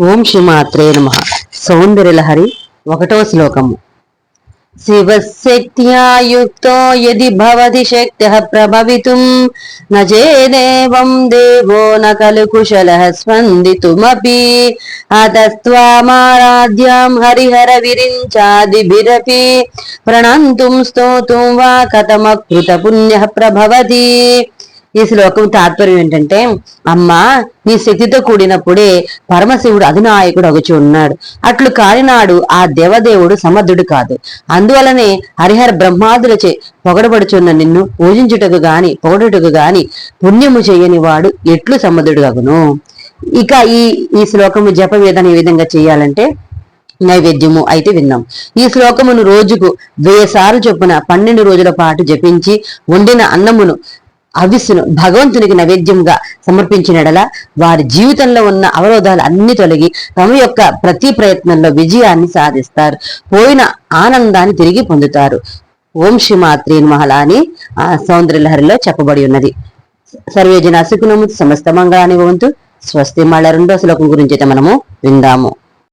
ఓం శ్రీమాత్రే నమ. సౌందర్యలహరి ఒకటో శ్లోకము. శివశక్త్యాయుక్తో యది భవతి శక్తి ప్రభవితుం న చేదేవం దేవో న ఖలు కుశల స్పందితుమపి అతస్త్వామారాధ్యాం హరిహర విరించాదిభిరపి ప్రణంతుం స్తోతుం వా కథమకృత పుణ్య ప్రభవతి. ఈ శ్లోకం తాత్పర్యం ఏంటంటే అమ్మా నీ శక్తితో కూడినప్పుడే పరమశివుడు అధినాయకుడు అగుచు ఉన్నాడు. అట్లు కానినాడు ఆ దేవదేవుడు సమర్థుడు కాదు. అందువలనే హరిహర బ్రహ్మాదులచే పొగడబడుచున్న నిన్ను పూజించుటకు గాని పొగడుటకు గాని పుణ్యము చేయని వాడు ఎట్లు సమర్థుడు అగును? ఇక ఈ ఈ శ్లోకము జప వేదన ఏ విధంగా చేయాలంటే నైవేద్యము అయితే విన్నాం. ఈ శ్లోకమును రోజుకు వెయ్యి సార్లు చొప్పున పన్నెండు రోజుల పాటు జపించి వండిన అన్నమును అవిస్సును భగవంతునికి నైవేద్యంగా సమర్పించినడల వారి జీవితంలో ఉన్న అవరోధాలు అన్ని తొలగి తమ యొక్క ప్రతి ప్రయత్నంలో విజయాన్ని సాధిస్తారు. పోయిన ఆనందాన్ని తిరిగి పొందుతారు. ఓం శ్రీ మాత్రి మహళ అని ఆ సౌందర్యలహరిలో చెప్పబడి ఉన్నది. సర్వేజన సుఖనము సమస్త మంగళాన్ని భవంతు. స్వస్తి మళ్ళ రెండో శ్లోకం గురించి అయితే మనము విందాము.